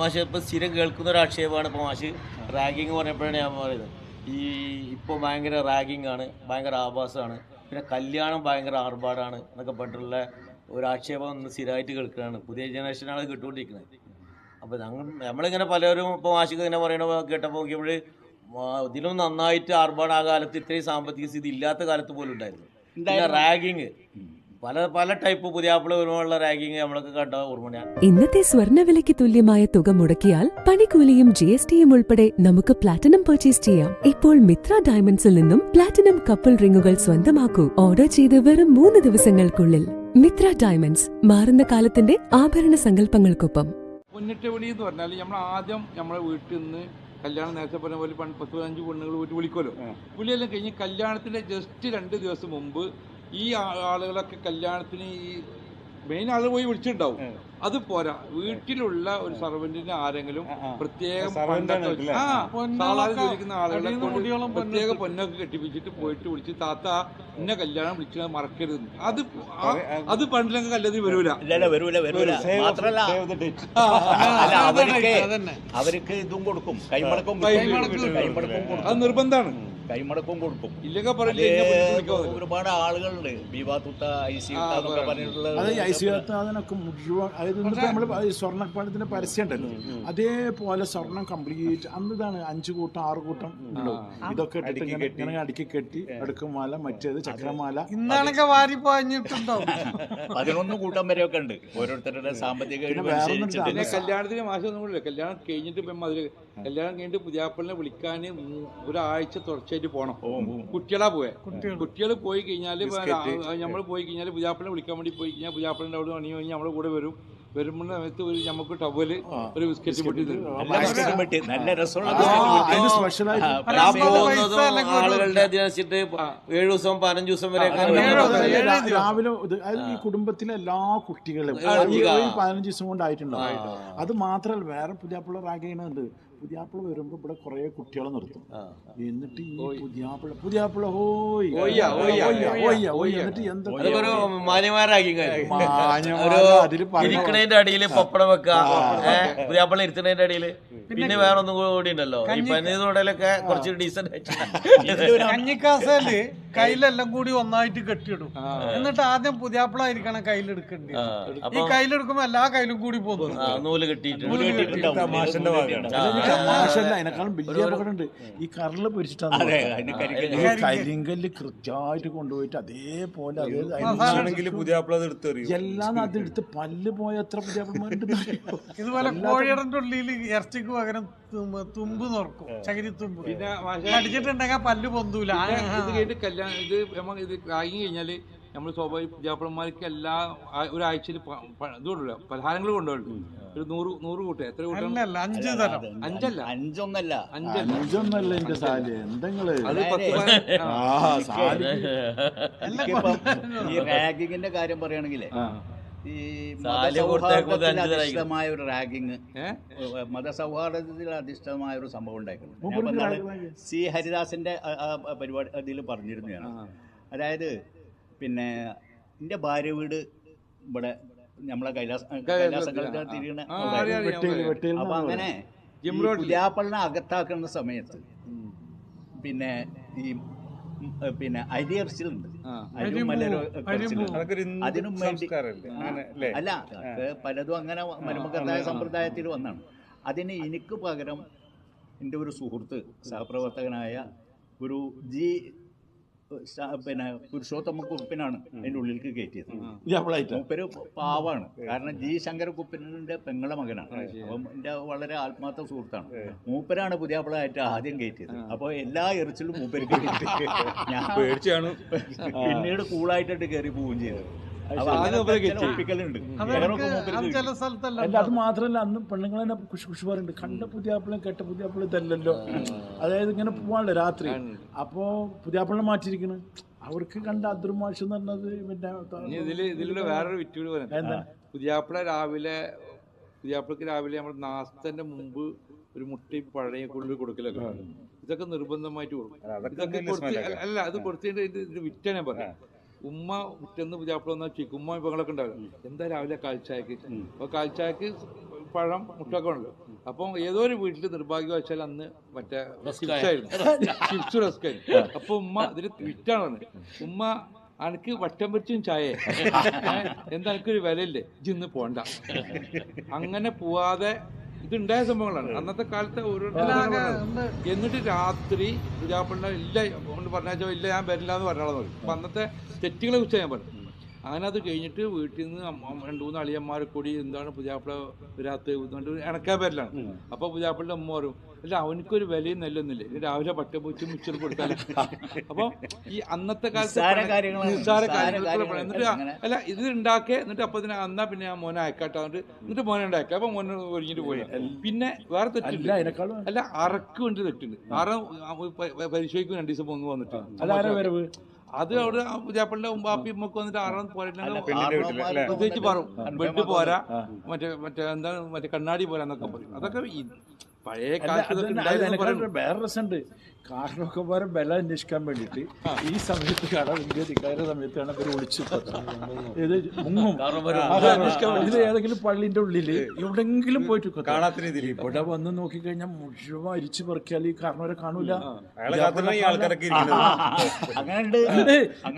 മാഷ് ഇപ്പൊ സ്ഥിരം കേൾക്കുന്ന ഒരു ആക്ഷേപമാണ്. ഇപ്പൊ മാഷ് റാഗിങ് പറഞ്ഞപ്പോഴാണ് ഞാൻ പറയുന്നത്. ഈ ഇപ്പൊ ഭയങ്കര റാഗിങ് ആണ് ഭയങ്കര ആഭാസമാണ്. പിന്നെ കല്യാണം ഭയങ്കര ആർഭാടാണ് എന്നൊക്കെ പറഞ്ഞിട്ടുള്ള ഒരു ആക്ഷേപം ഒന്ന് സ്ഥിരമായിട്ട് കേൾക്കുകയാണ്. പുതിയ ജനറേഷനാണ് കേട്ടുകൊണ്ടിരിക്കുന്നത്. അപ്പോൾ ഞങ്ങൾ നമ്മളിങ്ങനെ പലരും ഇപ്പോൾ മാഷിക്ക് ഇങ്ങനെ പറയണ കേട്ടപ്പോൾ നോക്കിയപ്പോൾ ഇതിലും നന്നായിട്ട് ആർഭാട് ആ കാലത്ത് ഇത്രയും സാമ്പത്തിക സ്ഥിതി ഇല്ലാത്ത കാലത്ത് പോലും ഉണ്ടായിരുന്നു റാഗിങ്. പല പല ടൈപ്പ് പുതിയാപ്പിള വരുമ്പോഴുള്ള റാഗിങ് നമ്മളൊക്കെ കണ്ട ഓർമ്മയാണ് ഇന്നത്തെ സ്വർണവിലയ്ക്ക് തുല്യമായ തുക മുടക്കിയാൽ പണിക്കൂലിയും ജി എസ് ടിയും ഉൾപ്പെടെ നമുക്ക് പ്ലാറ്റിനം പർച്ചേസ് ചെയ്യാം. ഇപ്പോൾ മിത്ര ഡയമണ്ട്സിൽ നിന്നും പ്ലാറ്റിനം കപ്പിൾ റിങ്ങുകൾ സ്വന്തമാക്കൂ. ഓർഡർ ചെയ്ത് വെറും മൂന്ന് ദിവസങ്ങൾക്കുള്ളിൽ. മിത്ര ഡയമണ്ട്സ് മാറുന്ന കാലത്തിന്റെ ആഭരണ സങ്കല്പങ്ങൾക്കൊപ്പം. പൊന്നിട്ട് വിളി എന്ന് പറഞ്ഞാൽ നമ്മൾ ആദ്യം നമ്മളെ വീട്ടിൽ നിന്ന് കല്യാണം നേരത്തെ പറഞ്ഞ പോലെ പത്ത് പതിനഞ്ച് പെണ്ണുങ്ങൾ വീട്ടിൽ വിളിക്കുമല്ലോ വിളിയെല്ലാം കഴിഞ്ഞ് കല്യാണത്തിന്റെ ജസ്റ്റ് രണ്ട് ദിവസം മുമ്പ് ഈ ആളുകളൊക്കെ കല്യാണത്തിന് ഈ മെയിൻ ആൾ പോയി വിളിച്ചിട്ടുണ്ടാവും. അത് പോരാ. വീട്ടിലുള്ള ഒരു സർവന്റിനെ ആരെങ്കിലും പ്രത്യേകം സാധാരണ ജോലിക്കുന്ന ആളുകളെ പ്രത്യേക പൊന്നൊക്കെ കെട്ടിപ്പിച്ചിട്ട് പോയിട്ട് വിളിച്ച് താത്ത ഇന്ന കല്യാണം വിളിച്ചത് മറക്കരുത് അത് അത് പണ്ടിലൊക്കെ കല്യാണത്തിന് വരൂല വരൂല. വരൂല മാത്രല്ല. അവർക്ക് ഇതും കൊടുക്കും. കൈമടക്കും കൊടുക്കും. കൈമടക്കും കൊടുക്കും. അത് നിർബന്ധമാണ് കൈമടക്കും കൊടുക്കും. ഒരുപാട് ആളുകളുണ്ട്. ബീവാത്തുത്ത ഐ സി എന്നൊക്കെ പറഞ്ഞിട്ടുള്ള സ്വർണപ്പാടത്തിന്റെ പരസ്യം ഉണ്ടല്ലോ. അതേപോലെ സ്വർണം കംപ്ലീറ്റ് അന്ന് ഇതാണ് അഞ്ചു കൂട്ടം ആറ് കൂട്ടം ഇതൊക്കെ ഇങ്ങനെ അടുക്കി കെട്ടി അടുക്കുമാല മറ്റേത് ചക്രമാല. ഇന്നാണൊക്കെ വാരി പോഞ്ഞിട്ടുണ്ടോ പതിനൊന്ന് കൂട്ടം വരെയൊക്കെ ഉണ്ട്. ഓരോരുത്തരുടെ സാമ്പത്തിക കല്യാണത്തിന് മാസം ഒന്നും കൂടില്ല കല്യാണം കഴിഞ്ഞിട്ട് ഇപ്പം അതിൽ കല്യാണം കഴിഞ്ഞിട്ട് പുതിയാപ്പിളിനെ വിളിക്കാൻ ഒരാഴ്ച തുടർച്ചയായിട്ട് പോകണം കുട്ടികളാ പോയെ. കുട്ടികൾ പോയി കഴിഞ്ഞാൽ നമ്മൾ പോയി കഴിഞ്ഞാൽ പുതിയാപ്പിളിനെ വിളിക്കാൻ വേണ്ടി പോയി കഴിഞ്ഞാൽ പുതിയാപ്പിളിന്റെ അവിടെ പണി കഴിഞ്ഞാൽ നമ്മുടെ കൂടെ വരും. വരുമ്പോൾ സമയത്ത് ഒരു നമുക്ക് ടവൽ ഒരു ബിസ്ക്കറ്റ് പൊട്ടി തരും നല്ല രസമുള്ള ആളുകളുടെ ഏഴു ദിവസം പതിനഞ്ച് ദിവസം വരെ രാവിലെ ഈ കുടുംബത്തിലെ എല്ലാ കുട്ടികളും പതിനഞ്ച് ദിവസം കൊണ്ടായിട്ടുണ്ടാവും. അത് മാത്രമല്ല വേറെ പുതിയാപ്പിള റാഗിയുന്നുണ്ട് പുതിയാപ്പിള വരുമ്പോ ഇവിടെ കുറെ കുട്ടികളെ നിർത്തും. എന്നിട്ട് ഈ പുതിയാപ്പിള പുതിയാപ്പിള ഹോയ്. എന്നിട്ട് എന്തൊക്കെ അടിയിൽ പപ്പടം വെക്കുക. പുതിയാപ്പിള ഇരുത്തണേന്റെ അടിയിൽ. പിന്നെ വേറൊന്നും കൂടി ഉണ്ടല്ലോ. ഈ പന്നീതോടലൊക്കെ കുറച്ച് ഡീസന്റ് ആയിട്ട് കയ്യിലെല്ലാം കൂടി ഒന്നായിട്ട് കെട്ടിയിടും. എന്നിട്ട് ആദ്യം പുതിയാപ്പിളായിരിക്കണം കയ്യിലെടുക്കേണ്ടത് ആ, ഈ അപ്പൊ കയ്യിലെടുക്കുമ്പോ എല്ലാ കയ്യിലും കൂടി പോകും. ആ, നൂൽ കെട്ടിയിട്ട് തമാശന്റെ തമാശല്ല അതിനേക്കാളും വലിയ അപകടമുണ്ട്. ഈ കറൽ പൊരിച്ചിട്ടാണ് കരിങ്കല്ല് കൃത്യമായിട്ട് കൊണ്ടുപോയിട്ട് അതേപോലെ എല്ലാം അത് എടുത്ത് പല്ല് പോയ എത്ര പുതിയാപ്പിളമാരുണ്ടെന്ന് അറിയോ? ഇതുപോലെ കോഴിയുടെ ഉള്ളിൽ ഇറച്ചിക്ക് പകരം തുമ്പ് തുമ്പ് തുറക്കും ചകിരി തുമ്പ് അടിച്ചിട്ടുണ്ടെങ്കിൽ പല്ല് പൊന്തൂല. ഇത് കല്യാണം ഇത് നമ്മൾ ഇത് ആയി കഴിഞ്ഞാൽ നമ്മൾ സ്വാഭാവിക ജാപ്പന്മാർക്ക് എല്ലാ ഒരാഴ്ചയിൽ ഇത് കൊണ്ടുവരില്ല പലഹാരങ്ങൾ കൊണ്ടുപോയി ഒരു നൂറ് നൂറ് കൂട്ടം. എത്ര കൂട്ടം? അഞ്ച് തരം. അഞ്ചല്ല. അഞ്ചൊന്നല്ല. എന്റെ സാൽ. ഈ റാഗിങ്ങിന്റെ കാര്യം പറയുകയാണെങ്കിലേ ഈ ഒരു റാഗിങ്? മതസൗഹാർദ്ദത്തിൽ അധിഷ്ഠിതമായ ഒരു സംഭവം ഉണ്ടായിട്ടുണ്ട് സി ഹരിദാസിന്റെ പരിപാടി അതിൽ പറഞ്ഞിരുന്നു ഞാൻ അതായത് പിന്നെ എന്റെ ഭാര്യ വീട് ഇവിടെ നമ്മളെ കൈലാസ കൈലാസങ്ങൾക്ക് തിരിയണ അപ്പൊ അങ്ങനെ. പുതിയാപ്പളിനെ അകത്താക്കുന്ന സമയത്ത് പിന്നെ ഈ പിന്നെ അരി ഇറച്ചിലുണ്ട് ആ. അരിയും മലരും ഇറച്ചിലുണ്ട്. അതൊക്കെ അതിനും വേണ്ടി അല്ലേ? പലതും അങ്ങനെ മരുമക്കത്തായ സമ്പ്രദായത്തിൽ വന്നാണ്. അതിന് എനിക്ക് പകരം എന്റെ ഒരു സുഹൃത്ത് സഹപ്രവർത്തകനായ ഒരു ജി പിന്നെ പുരുഷോത്തമ കുറുപ്പിനാണ് അതിന്റെ ഉള്ളിലേക്ക് കയറ്റിയത്. പുതിയാപ്പിളായിട്ട് മൂപ്പര് പാവാണ്. കാരണം ജി ശങ്കര കുപ്പിന്റെ പെങ്ങളെ മകനാണ്. അപ്പം എന്റെ വളരെ ആത്മാർത്ഥ സുഹൃത്താണ്. മൂപ്പരാണ് പുതിയാപ്പിളായിട്ട് ആദ്യം കയറ്റിയത്. അപ്പോൾ എല്ലാ എറിച്ചിലും മൂപ്പര് കയറ്റി. ഞാൻ പേടിച്ചാണ്. പിന്നീട് കൂളായിട്ടിട്ട് കയറി പോവുകയും ചെയ്തത് അത് സ്ഥലത്തല്ല. അല്ല അത് മാത്രല്ല അന്ന് പെണ്ണുങ്ങൾ തന്നെ കുശ് കുശ് പറയുന്നുണ്ട്. കണ്ട പുതിയാപ്പിളും കെട്ട പുതിയാപ്പിളും ഇതല്ലല്ലോ. അതായത് ഇങ്ങനെ പോവാണല്ലോ രാത്രി. അപ്പോ പുതിയാപ്പിളിനെ മാറ്റിയിരിക്കണ്. അവർക്ക് കണ്ട അദ്രുമാഷ് എന്ന് പറഞ്ഞത് പിന്നെ ഇതിൽ ഇതിലൂടെ വേറൊരു വിറ്റൂര് പറയാം? പുതിയാപ്പിള രാവിലെ പുതിയാപ്പിളക്ക് രാവിലെ നമ്മൾ നാസ്തന്റെ മുമ്പ് ഒരു മുട്ടി പഴയും കൊണ്ട് കൊടുക്കലൊക്കെ ഇതൊക്കെ നിർബന്ധമായിട്ട് കൊടുക്കും. ഇതൊക്കെ കൊടുത്ത് അല്ല അത് കൊടുത്തിട്ട് ഇത് വിറ്റാണ് ഞാൻ പറയാം. ഉമ്മ വിറ്റന്ന് പുതിയാപ്പിള വന്നാൽ ഉമ്മ വിഭവങ്ങളൊക്കെ ഉണ്ടാവില്ല? എന്താ രാവിലെ കാൽച്ചായക്ക് അപ്പൊ കാൽച്ചായക്ക് പഴം മുട്ടൊക്കെ ഉണ്ട് അപ്പം ഏതോ ഒരു വീട്ടിൽ നിർഭാഗ്യവശാൽ അന്ന് മറ്റേ ചിപ്സ് ആയിരുന്നു. ചിപ്സ് റസ്ക് ആയിരുന്നു അപ്പൊ ഉമ്മ ഇതിൽ ട്വിറ്റാണ് ഉമ്മ അനക്ക് വട്ടം വെച്ചും ചായ. എന്താ എനിക്കൊരു വിലയില്ലേ? ഇന്ന് പോണ്ട. അങ്ങനെ പോവാതെ ഇതുണ്ടായ സംഭവങ്ങളാണ്. അന്നത്തെ കാലത്തെ ഓരോരുത്തരും എന്നിട്ട് രാത്രി പുജാപ്പണ്ണ ഇല്ല കൊണ്ട് പറഞ്ഞാൽ ഇല്ല ഞാൻ വരില്ല എന്ന് പറഞ്ഞാളെന്ന് പറയും. അപ്പൊ അന്നത്തെ തെറ്റുകളെ കുറിച്ച് ഞാൻ പറഞ്ഞു അങ്ങനെ അത് കഴിഞ്ഞിട്ട് വീട്ടിൽ നിന്ന് രണ്ട് മൂന്ന് അളിയന്മാർ കൂടി എന്താണ് പുതിയാപ്പിള വരാത്ത ഇണക്കാൻ വരലാണ് അപ്പൊ പുജാപ്പിളിന്റെ അമ്മ പറയും അല്ല അവനക്കൊരു വിലയും നെല്ലൊന്നുമില്ല. രാവിലെ പൂച്ച മിച്ചറും കൊടുത്താൽ അപ്പൊ ഈ അന്നത്തെ കാലത്ത് നിസ്സാര കാര്യങ്ങൾ. എന്നിട്ട് അല്ല ഇത് ഉണ്ടാക്കേ എന്നിട്ട് അപ്പൊ ഇതിനെ അന്നാ പിന്നെ ആ മോനെ അയക്കാട്ടെ. എന്നിട്ട് എന്നിട്ട് മോനെ ഉണ്ടാക്കുക അപ്പൊ മോനെ ഒരുങ്ങിട്ട് പോയി. പിന്നെ വേറെ തെറ്റില്ല അല്ല അറക്ക് വേണ്ടി തെറ്റുണ്ട്. അറ പരിശോധിക്കും രണ്ടു ദിവസം പോന്നു വന്നിട്ട് അത് അവിടെ പുജാപ്പള്ളിന്റെ ഉമ്പാപ്പി ഉമ്മക്ക് വന്നിട്ട് ആറാം ആറന്മാര് പ്രത്യേകിച്ച് പറയും ബെഡ് പോരാ മറ്റേ മറ്റേ എന്താ മറ്റേ കണ്ണാടി പോരാന്നൊക്കെ പറയും. അതൊക്കെ പഴയ കാലത്ത് ഇതൊക്കെ ഉണ്ടായിരുന്നു പറയുന്നു. വേറെ രസമുണ്ട്. കാരണമൊക്കെ പോലെ വില അന്വേഷിക്കാൻ വേണ്ടിയിട്ട് ഈ സമയത്ത് കട വലിയ ധിക്കാര സമയത്താണ് ഇവർ ഒളിച്ചു ഇത് മുങ്ങും. ഇത് ഏതെങ്കിലും പള്ളിന്റെ ഉള്ളിൽ എവിടെങ്കിലും പോയിട്ട് ഇവിടെ വന്ന് നോക്കിക്കഴിഞ്ഞാൽ മുഴുവൻ അരിച്ചു പറിക്കാൽ ഈ കാരണവരെ കാണൂല.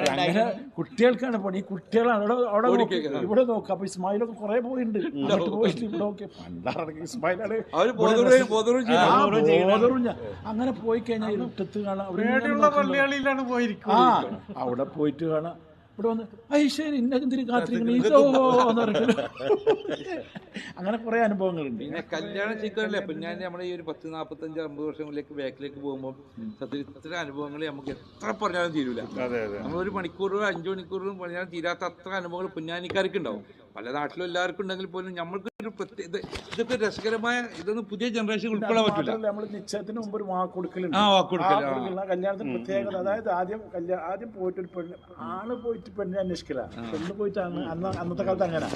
അങ്ങനെ കുട്ടികൾക്കാണ് പണി. ഈ കുട്ടികളാണ്. അവിടെ അവിടെ നോക്ക്. ഇവിടെ നോക്കുക അപ്പൊ ഇസ്മായിലൊക്കെ കുറെ പോയിട്ടുണ്ട് അങ്ങോട്ട് പോയിട്ട് ഇവിടെ നോക്കിയ പണ്ടാറടക്കി ഇസ്മായിലാണ് അങ്ങനെ പോയി കഴിഞ്ഞാൽ ഇരുട്ടത്ത് കാണാം ആ അവിടെ പോയിട്ട് കാണാം. ഇവിടെ വന്ന് ഐ ഇന്നതിന് കാത്തിരിക്കണം ഇതോ എന്ന് അങ്ങനെ കുറെ അനുഭവങ്ങളുണ്ട്. പിന്നെ കല്യാണം ചെയ്തല്ലേ പിന്നെ ഞാൻ നമ്മുടെ ഈ ഒരു പത്ത് നാപ്പത്തഞ്ച് അമ്പത് വർഷങ്ങളിലേക്ക് ബാക്കിലേക്ക് പോകുമ്പോൾ സത്യത്തിൽ ഇത്ര അനുഭവങ്ങൾ നമുക്ക് എത്ര പറഞ്ഞാലും തീരൂല. അതെ അതെ നമ്മൾ ഒരു മണിക്കൂറോ അഞ്ചു മണിക്കൂറും പറഞ്ഞാലും തീരാത്ത അത്ര അനുഭവങ്ങൾ പുഞ്ഞാനിക്കാർക്ക് ഉണ്ടാവും. പല നാട്ടിലും എല്ലാവർക്കും ഉണ്ടെങ്കിൽ പോലും നമ്മൾക്ക് ഒരു പ്രത്യേക ഇത് ഇതൊക്കെ രസകരമായ ഇതൊന്നും പുതിയ ജനറേഷൻ ഉൾക്കൊള്ളാൻ പറ്റില്ല നമ്മൾ നിശ്ചയത്തിന് മുമ്പ് ഒരു വാക്ക് കൊടുക്കലുണ്ട് ആ. വാക്ക് കൊടുക്കൽ, കല്യാണത്തിന് പ്രത്യേകത അതായത് ആദ്യം കല്യാണം ആദ്യം പോയിട്ട് ഒരു പെണ്ണ് ആണ് പോയിട്ട് പെണ്ണിനെ അന്വേഷിക്കലാണ് പെണ്ണ് പോയിട്ടാണ് അന്ന് അന്നത്തെ കാലത്ത് അങ്ങനെ.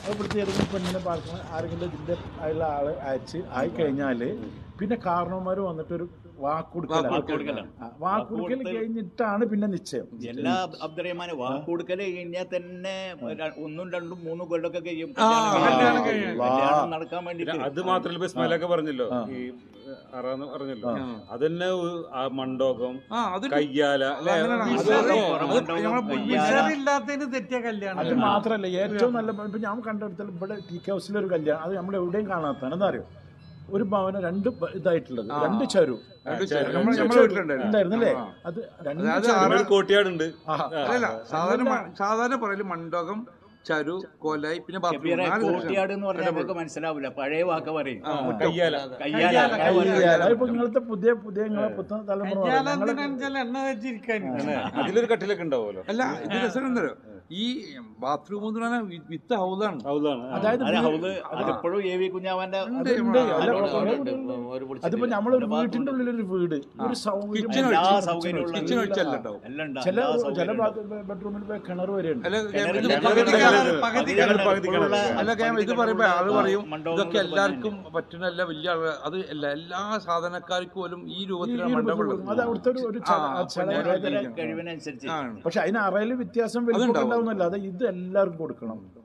അത് പ്രത്യേകം പെണ്ണിനെ പാർക്കുന്ന ആരെങ്കിലും ഇതിന്റെ ഉള്ള ആൾ അയച്ച് ആയി കഴിഞ്ഞാൽ പിന്നെ കാരണവന്മാര് വന്നിട്ടൊരു വാക്ക് വാക്കുകൊടുക്കൽ വാക്ക് കൊടുക്കൽ കഴിഞ്ഞിട്ടാണ് പിന്നെ നിശ്ചയം. എല്ലാ അബ്ദുറഹ്മാന് വാക്ക് കൊടുക്കൽ കഴിഞ്ഞാൽ തന്നെ ഒന്നും രണ്ടും മൂന്നും കൊല്ലമൊക്കെ കഴിയും. നടക്കാൻ വേണ്ടി അത് മാത്രല്ല സ്മലൊക്കെ പറഞ്ഞല്ലോ. ഈ അറാന്ന് പറഞ്ഞല്ലോ. അതന്നെ മണ്ടോകം കയ്യാല. അത് മാത്രല്ല. ഏറ്റവും നല്ല ഇപ്പൊ ഞാൻ കണ്ടെടുത്താൽ ഇവിടെ ടീ ഹൗസിലൊരു കല്യാണം. അത് നമ്മൾ എവിടെയും കാണാത്തതാണ്. എന്താ അറിയോ? ഒരു ഭവന രണ്ട് ഇതായിട്ടുള്ളത്. രണ്ട് ചരു. രണ്ട് ചെ- നമ്മളെ നമ്മളെ വീട്ടിലുണ്ടായിരുന്നു. ഉണ്ടായിരുന്നു അല്ലേ അത് രണ്ട് കോട്ടിയാടുണ്ട്. സാധാരണ സാധാരണ പറയൽ മണ്ഡകം ചരു കൊലൈ പിന്നെ കോട്ടിയാട് എന്ന് പറഞ്ഞാൽ നമുക്ക് മനസ്സിലാവില്ല. പഴയ വാക്ക് പറയും. ഇങ്ങനത്തെ പുതിയ പുതിയ പുത്തൻ തലമുറ അതിലൊരു കട്ടിലൊക്കെ ഉണ്ടാവുമല്ലോ. അല്ല ഇത് രസം എന്തോ ഈ ബാത്റൂം എന്ന് പറഞ്ഞാൽ വിത്ത് ഹൗലാണ്. ഹൗലാണ് അതായത് അതിപ്പോ നമ്മളൊരു വീട്ടിന്റെ ഉള്ളിൽ ഒരു വീട് ഒരു സൗകര്യം കിച്ചൺ ഒഴിച്ചല്ല. ചില ചില ബെഡ്റൂമിൽ കിണർ വരെ അല്ല ഇത് പറയുമ്പോ ആൾ പറയും ഇതൊക്കെ എല്ലാവർക്കും പറ്റുന്നല്ല വലിയ ആൾ അത് എല്ലാ എല്ലാ സാധനക്കാർക്കും പോലും ഈ രൂപത്തിലാണ് അത് അവിടുത്തെ ഒരു- കഴിവിനനുസരിച്ച്. പക്ഷെ അതിന് അറയിൽ വ്യത്യാസം വലിപ്പം അത് ഇത് എല്ലാവർക്കും കൊടുക്കണം.